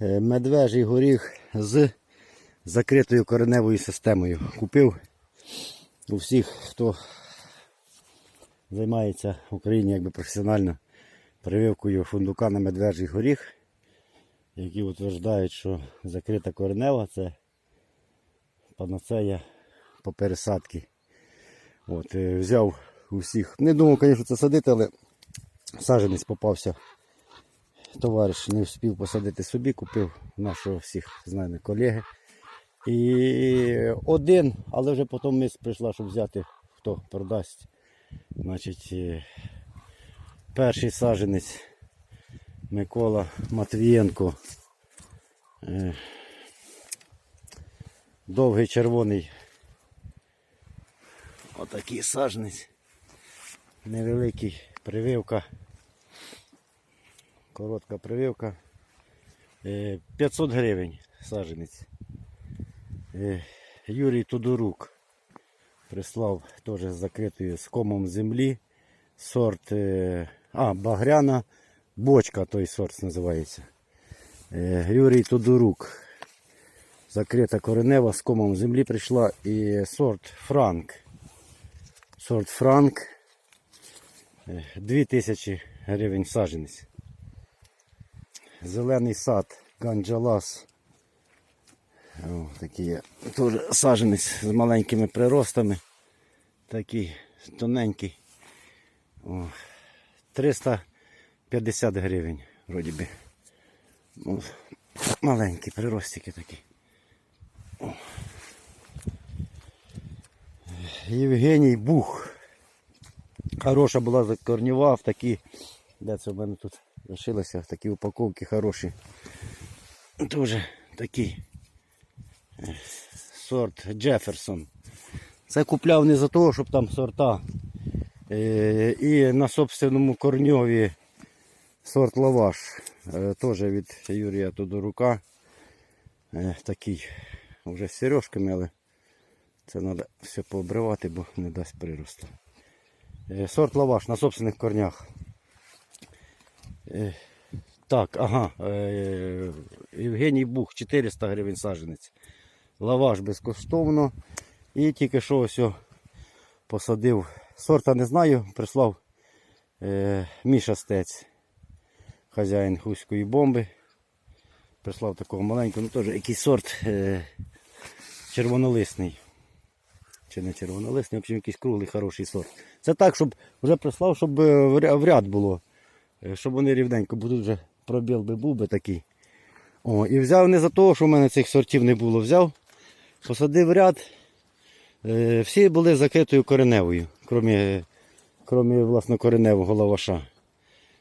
Е, Медвежий горіх з закритою кореневою системою. Купив у всіх, хто займається в Україні якби професіонально прививкою фундука на медвежий горіх, які утверждають, що закрита коренева це панацея по пересадці. От, е, взяв у всіх. Не думав, звісно, це садити, але саджанець попався. Товариш не встиг посадити собі, купив нашого всіх знаємо, колеги. І один, але вже потім мисць прийшла, щоб взяти, хто продасть. Значить, е, перший саджанець Микола Матвієнко. Е, Довгий червоний. Отакий саджанець. Невеликий прививка. Коротка прививка. Е, 500 гривень саджанець. Е, Юрій Тодорук прислав теж з закритою з комом землі. Сорт е, а, Багряна бочка той сорт називається. Е, Юрій Тодорук. Закрита коренева з комом землі прийшла і сорт Франк. Сорт Франк. Е, 2000 гривень саджанець. Зелений сад Ганджалас. О, такий є. Теж саджанець з маленькими приростами. Такий тоненький. О, 350 гривень, вроді би. Ну, маленькі приростики такі. О. Євгеній Бух. Хороша була закорнюва в такі. Де це в мене тут лишилося? Такі упаковки хороші. Дуже такі е, сорт Джеферсон. Це купляв не за того, щоб там сорта. Е, І на собственному корньові сорт лаваш. Е, Теж від Юрія Тодорука. Такий вже з сережками, але це треба все пообривати, бо не дасть приросту. Сорт лаваш на собственних корнях. Так, ага. е, Євгеній Бух 400 гривень саджанець. Лаваш безкоштовно. І тільки що ось посадив. Сорта не знаю, прислав е, Міша Стець, хазяїн хуської бомби. Прислав такого маленького, ну теж якийсь сорт е, червонолисний. Чи не червонолисний, в общем, якийсь круглий хороший сорт. Це так, щоб вже прислав, щоб в ряд було. Е, Щоб вони рівненько, бо тут вже пробіл би був би такий. О, і взяв не за того, що в мене цих сортів не було. Взяв, посадив ряд. Е, Всі були закритою кореневою, крім, крім власне кореневого лаваша.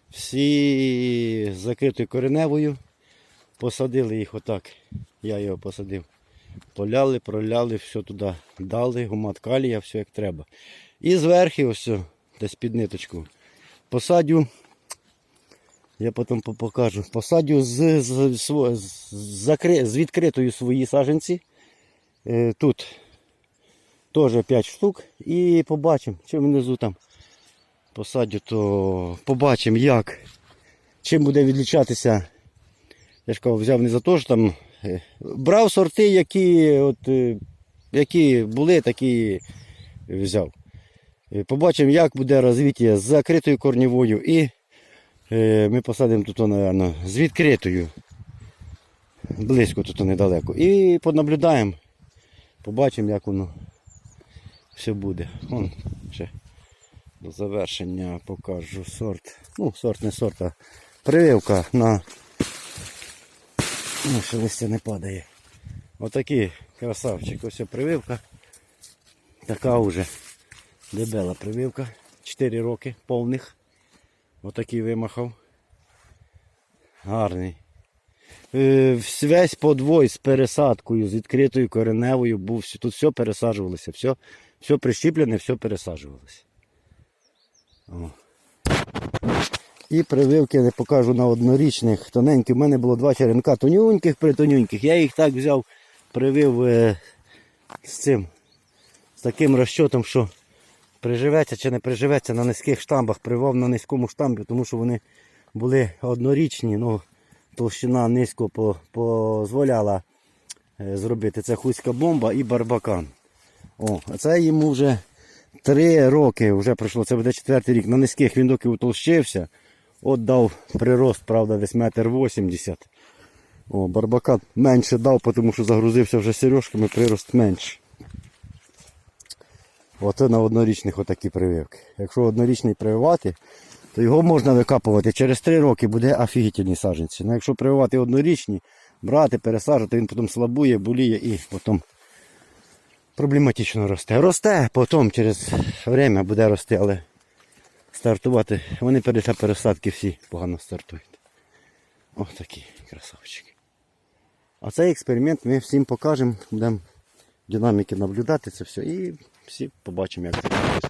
Всі закритою кореневою. Посадили їх отак. Я його посадив. Поляли, проляли, все туди дали, гумат калія, все як треба. І зверху, ось, десь під ниточку, посадю. Я потім покажу. Посадю з, з, з, з відкритою свої саженці. Е, тут теж 5 штук. І побачимо, чи внизу там посадю, то побачимо, як. Чим буде відлічатися. Я ж кажу, взяв не за те, що там. е, Брав сорти, які, от, е, які були, такі взяв. Побачимо, як буде розвиття з закритою корнівою і ми посадимо тут, мабуть, з відкритою. Близько тут недалеко. І понаблюдаємо. Побачимо, як воно все буде. Вон ще до завершення покажу сорт. Ну, сорт не сорт, а прививка на. Ну, що листя не падає. Отакий красавчик. Ось прививка. Така вже дебела прививка. 4 роки повних. Отакий вимахав. Гарний. Е, Весь подвой з пересадкою, з відкритою кореневою був. Тут все пересаджувалося, все, все прищіплене, все пересаджувалося. О. І прививки не покажу на однорічних, тоненьких. У мене було два черенка, тонюньких притонюньких. Я їх так взяв, привив е, з цим, з таким розчотом, що приживеться чи не приживеться на низьких штамбах, привав на низькому штамбі, тому що вони були однорічні. Ну, толщина низько дозволяла е, зробити. Це хуська бомба і барбакан. О, а це йому вже три роки вже пройшло, це буде четвертий рік. На низьких він доки утолщився. От дав прирост, правда, десь метр вісімдесят. О, барбакан менше дав, тому що загрузився вже сережками, прирост менший. Оце на однорічних отакі прививки. Якщо однорічний прививати, то його можна викапувати. Через три роки буде офігітельні саджанці. Ну, якщо прививати однорічні, брати, пересаджувати, він потім слабує, боліє і потім проблематично росте. Росте, потім через время буде рости, але стартувати. Вони після пересадки всі погано стартують. Ось такі красавчики. А цей експеримент ми всім покажемо, будемо динаміки наблюдати це все і всі побачимо, як це відбувається.